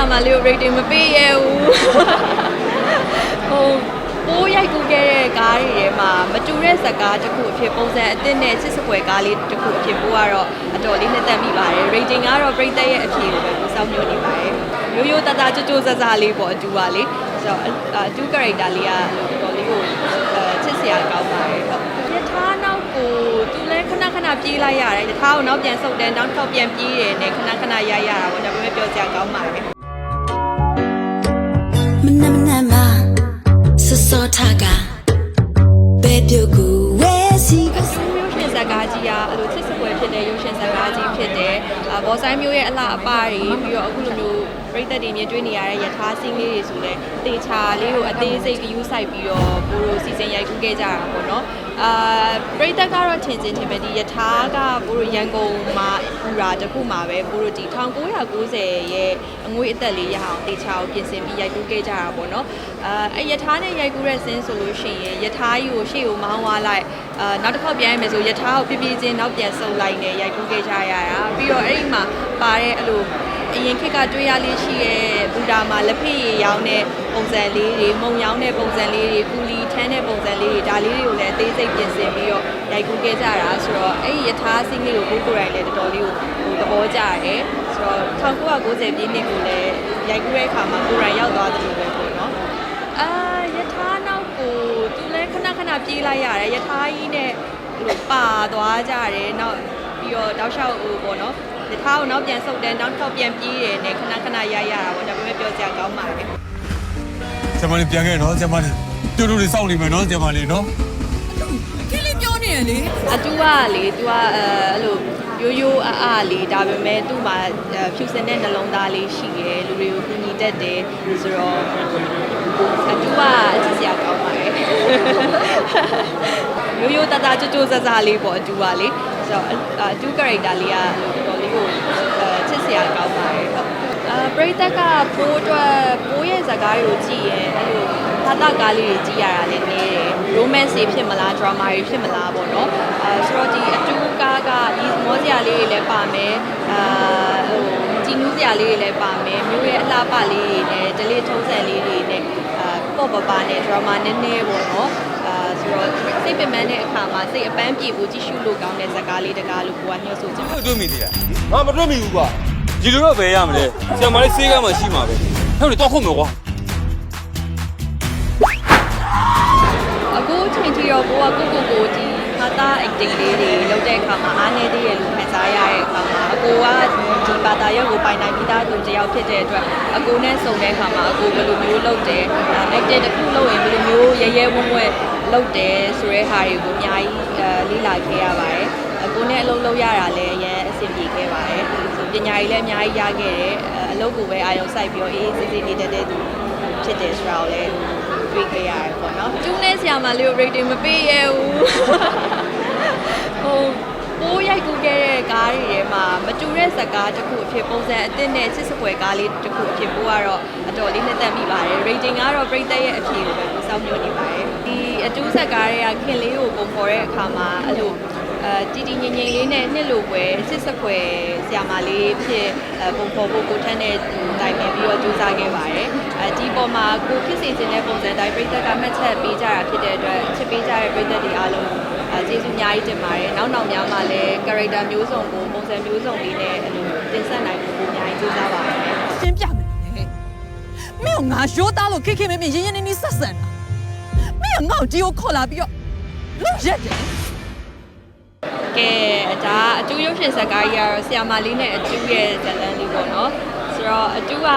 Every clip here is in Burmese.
ရာမလေးကို rating မပေးရဘူးဟိုပိုးရိုက်ကူးခဲ့တဲ့ကားတွေထဲမှာမတူတဲ့ဇာတ်ကားတစ်ခုအဖြစ်ပုံစံအသစ်နဲ့ချစ်စပွဲကားလေးတစ်ခုအဖြစ်ပိုးကတော့အတော်လေးနှစ်သက်မိပါတယ် rating ကတော့ပြိသက်ရဲ့အဖြေကိုပဲကိုစောင့်မျှော်နေပါတယ်ရိုးရိုးသားသားကြိုးကြိုးဆဆလေးပေါ့အတူပါလေဆိုတော့အတူ character လေးကတော်တော်လေးကိုအဲချစ်စရာကောင်းပါတယ်ဟုတ်ယထာနောက်ကိုသူလည်းခဏခဏပြေးလိုက်ရတယ်ယထာကိုနောက်ပြန်ဆုတ်တယ်နောက်ထောက်ပြန်ပြေးတယ်နဲ့ခဏခဏရိုက်ရတာပေါ့ဒါပေမဲ့ပြောစရာကောင်းပါတယ် ဖြစ်တဲ့ရုပ်ရှင်ဇာတ်ကားကြီးဖြစ်တယ်။အာဘော်ဆိုင်မျိုးရဲ့အလှအပတွေပြီးတော့အခုလိုမျိုးပရိသတ်တွေမြင်တွေ့နေရတဲ့ယထာစင်းလေးတွေဆိုလဲတေချာလေးကိုအသေးစိတ်ဂယူးဆိုင်ပြီးတော့ဘိုးတို့ စီစဉ်ရိုက်ကူးခဲ့ကြတာပေါ့နော်။အာပရိသတ်ကတော့ထင်ချင်းထင်ပဲဒီယထာကဘိုးတို့ရန်ကုန်မှာပူရာတစ်ခုမှာပဲဘိုးတို့ဒီ1990ရဲ့အငွေအသက်လေးရအောင်တေချာကိုပြင်ဆင်ပြီးရိုက်ကူးခဲ့ကြတာပေါ့နော်။အာအဲ့ယထာနဲ့ရိုက်ကူးတဲ့စင်းဆိုလို့ရှိရင်ယထာကြီးကိုရှေ့ကိုမောင်းသွားလိုက်အာနောက်တစ်ခေါက်ပြန်ရမယ်ဆိုယထာကိုပြပြချင်းနောက်ပြန်ဆုပ်လိုက်နေရိုက်ကူးခဲ့ကြရတာပြီးတော့အဲ့ဒီမှာပါတဲ့အဲ့လိုအရင်ခေတ်ကတွေ့ရလေးရှိရဲ့ဘူတာမှာလက်ဖေးရည်ရောင်းတဲ့ပုံစံလေးတွေမုံရောင်းတဲ့ပုံစံလေးတွေပူလီထမ်းတဲ့ပုံစံလေးတွေဒါလေးတွေကိုလည်းအသေးစိတ်ပြင်ဆင်ပြီးတော့ရိုက်ကူးခဲ့ကြတာဆိုတော့အဲ့ဒီယထာစင်းလေးကိုကိုကိုယ်တိုင်လည်းတော်တော်လေးကိုဟိုသဘောကျတယ်ဆိုတော့1990ပြည့်နှစ်ကိုလည်းရိုက်ကူးတဲ့အခါမှာကိုယ်တိုင်ရောက်သွားတယ်လို့ပဲပေါ့နော်အာယထာနောက်ကိုသူလည်းခဏခဏပြေးလိုက်ရတယ်ယထာကြီးနဲ့ဟိုပါသွားကြတယ်နောက် ပြီးတော့တောက်လျှောက်ဟိုပေါ့နော်ယထာကိုနောက်ပြန်ဆုတ်တယ်နောက်ထောက်ပြန်ပြေးတယ်နဲ့ခဏခဏရိုက်ရတာပေါ့ဒါပေမဲ့ပြောစရာကောင်းပါတယ်ကျမလေးပြန်ခဲ့နော်ကျမလေးတူတူလေးစောင့်နေမယ်နော်ကျမလေးနော်ခင်းလေးပြောနေရလေအတူကလေ तू ကအဲအဲ့လိုရိုးရိုးအအလေးဒါပေမဲ့သူ့မှာအဲဖြူစင်တဲ့နှလုံးသားလေးရှိတယ်လူတွေကိုကူညီတတ်တယ်ဆိုတော့အတူကအချစ်စရာကောင်းပါတယ်ရိုးရိုးသားသားကြိုးကြိုးဆဆလေးပေါ့အတူပါလေ ဆိုတော့အတူ character လေးကတော်တော်လေးကိုအဲချစ်စရာကောင်းပါတယ်ဟုတ်အာပရိသတ်ကပိုးအတွက်ပိုးရဲ့ဇာတ်ကားတွေကိုကြည့်ရင်အဲ့လိုဟာတာကားလေးတွေကြည့်ရတာလည်းနည်းတယ် romance တွေဖြစ်မလား drama တွေဖြစ်မလားပေါ့နော်အဲဆိုတော့ဒီအတူကားကဒီမောစရာလေးတွေလည်းပါမယ်အာဟိုကြည်နူးစရာလေးတွေလည်းပါမယ်မျိုးရဲ့အလှပလေးတွေနဲ့ဒလေးထုံးစံလေးတွေနဲ့အာပေါ့ပပနဲ့ drama နည်းနည်းပေါ့နော်အာ ဆိုတော့စိတ်ပင်ပန်းတဲ့အခါမှာစိတ်အပန်းပြေဖို့ကြည့်ရှုလို့ကောင်းတဲ့ဇာတ်ကားလေးတကားလို့ကိုကညှို့ဆိုချင်ပါတယ်တွေ့မိသေးလားငါမတွေ့မိဘူးကွာဒီလိုတော့ဘယ်ရမလဲဆရာမလေးစေးကမှရှိမှာပဲဟဲ့လေတော့ခုတ်မယ်ကွာအခုချိန်ထိတော့ကိုကကိုကိုကိုဒီဟာတာ acting လေးတွေလုပ်တဲ့အခါမှာအားနည်းသေးရလို့ခံစားရတဲ့အခါမှာအကိုကဒီဘာသာရပ်ကိုပိုင်နိုင်ပြီးသားသူတစ်ယောက်ဖြစ်တဲ့အတွက်အကိုနဲ့ဆုံတဲ့အခါမှာအကိုဘယ်လိုမျိုးလုပ်တယ် acting တစ်ခုလုပ်ရင်ဘယ်လိုမျိုးရဲရဲဝံ့ဝံ့ လုပ်တယ်ဆိုတဲ့ဟာတွေကိုအများကြီးလေ့လာခဲ့ရပါတယ်အကိုနဲ့အလုပ်လုပ်ရတာလည်းအရင်အဆင်ပြေခဲ့ပါတယ်ဆိုပညာရေးလည်းအများကြီးရခဲ့တယ်အလုပ်ကိုပဲအာရုံစိုက်ပြီးတော့အေးအေးဆေးဆေးနေတဲ့တဲ့သူဖြစ်တယ်ဆိုတာကိုလည်းတွေ့ခဲ့ရတယ်ပေါ့နော်။ကျူးနဲ့ဆရာမလေးကို rating မပေးရဘူး။ဟိုပိုးရိုက်ကူးခဲ့တဲ့ကားတွေထဲမှာမတူတဲ့ဇာတ်ကားတစ်ခုအဖြစ်ပုံစံအသစ်နဲ့ချစ်စပွဲကားလေးတစ်ခုအဖြစ်ပိုးကတော့အတော်လေးနှစ်သက်မိပါတယ်။ rating ကတော့ပြိသက်ရဲ့အဖြေကိုပဲကိုစောင့်မျှော်နေ ခင်လေးကိုပုံဖော်တဲ့အခါမှာအဲ့လိုအဲတီတီငင်ငင်လေးနဲ့နှစ်လိုပွဲစစ်စပွဲဆရာမလေးဖြစ်အဲပုံဖော်ဖို့ကိုထမ်းတဲ့တိုင်ပင်ပြီးတော့ကြိုးစားခဲ့ပါတယ်။အဲဒီပေါ်မှာကိုဖြစ်စီခြင်းတဲ့ပုံစံတိုင်းပြိသက်ကမှတ်ချက်ပေးကြတာဖြစ်တဲ့အတွက်ချစ်ပေးကြတဲ့ပြိသက်တွေအားလုံးအဲကျေးဇူးအများကြီးတင်ပါတယ်။နောက်နောက်များမှာလည်း character မျိုးစုံကိုပုံစံမျိုးစုံလေးနဲ့အဲ့လိုတင်ဆက်နိုင်ဖို့အများကြီးကြိုးစားပါမယ်။ရှင်းပြမယ်လေမင်းကငါရိုးသားလို့ခိခိမင်းမင်းရင်းရင်းနှီးနှီးဆက်ဆံတာမင်းကငါ့ကိုဒီကိုခေါ်လာပြီးတော့လုံး ရက်တယ်ကဲဒါအတူရုပ်ရှင်ဇာတ်ကားကြီးကတော့ဆီယာမာလေးနဲ့အတူရဲ့ဇာတ်လမ်းလေးပေါ့နော်ဆိုတော့အတူက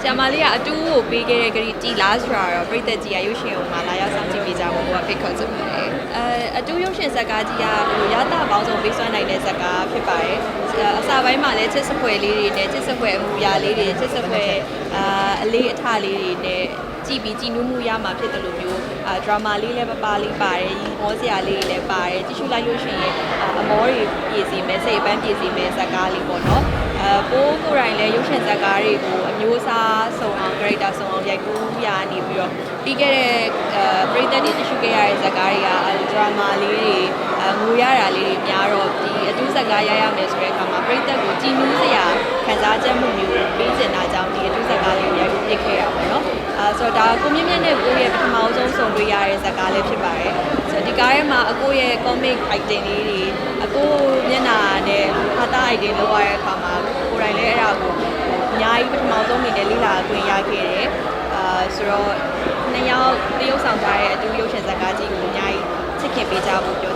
ဆီယာမာလေးကအတူကိုပေးခဲ့တဲ့ဂရီတီလားဆိုတာတော့ပြည်သက်ကြီးကရုပ်ရှင်ကိုမှလာရောက်ဆောင်ကြည့်ပေးကြဖို့ကဖိတ်ခေါ်ချင်ပါတယ်အဲအတူရုပ်ရှင်ဇာတ်ကားကြီးကဘယ်လိုရတာပေါင်းစုံပေးစွမ်းနိုင်တဲ့ဇာတ်ကားဖြစ်ပါတယ်အစပိုင်းမှာလည်းချစ်စပွဲလေးတွေနဲ့ချစ်စပွဲအမူအရာလေးတွေချစ်စပွဲအာအလေးအထလေးတွေနဲ့ ကြည့်ပြီးကြည်နူးမှုရမှာဖြစ်တယ်လို့မျိုးအာဒရာမာလေးလည်းပပလေးပါတယ်ရီမောစရာလေးလည်းပါတယ်ကြည့်ရှုလိုက်လို့ရှိရင်အာအမောတွေပြည့်စည်မယ်စိတ်အပန်းပြည့်စည်မယ်ဇာတ်ကားလေးပေါ့နော်အဲပိုးကိုယ်တိုင်လည်းရုပ်ရှင်ဇာတ်ကားတွေကိုအမျိုးအစားစုံအောင် character စုံအောင်ရိုက်ကူးရနေပြီးတော့ပြီးခဲ့တဲ့အဲပရိသတ်တွေကြည့်ရှုခဲ့ရတဲ့ဇာတ်ကားတွေကဒရာမာလေးတွေအငိုရတာလေးတွေများတော့ဒီအတူဇာတ်ကားရရမယ်ဆိုတဲ့အခါမှာပရိသတ်ကိုကြည်နူးစရာခံစားချက်မှုမျိုးပေးချင်င်တာကြောင့်ဒီအထူးဇာတ်ကားလေးကိုရိုက်ပြီးပြစ်ခဲ့ရပါတော့။ အဲဆိုတော့ဒါကိုမြင့်မြတ်နဲ့ကိုရဲ့ပထမဆုံးဆုံတွေ့ရတဲ့ဇာတ်ကားလေးဖြစ်ပါတယ်။ဆိုတော့ဒီကားထဲမှာအကိုရဲ့ comic item လေးတွေအကိုမျက်နှာနဲ့ဟာတာ item လောက်ရတဲ့အခါမှာကိုယ်တိုင်လည်းအဲ့ဒါကိုအများကြီးပထမဆုံးအနေနဲ့လေ့လာခွင့်ရခဲ့တယ်။အာဆိုတော့နှစ်ယောက်တရုပ်ဆောင်ကြတဲ့အတူရုပ်ရှင်ဇာတ်ကားကြီးကိုအများကြီးချစ်ခင်ပေးကြဖို့ပြောချင်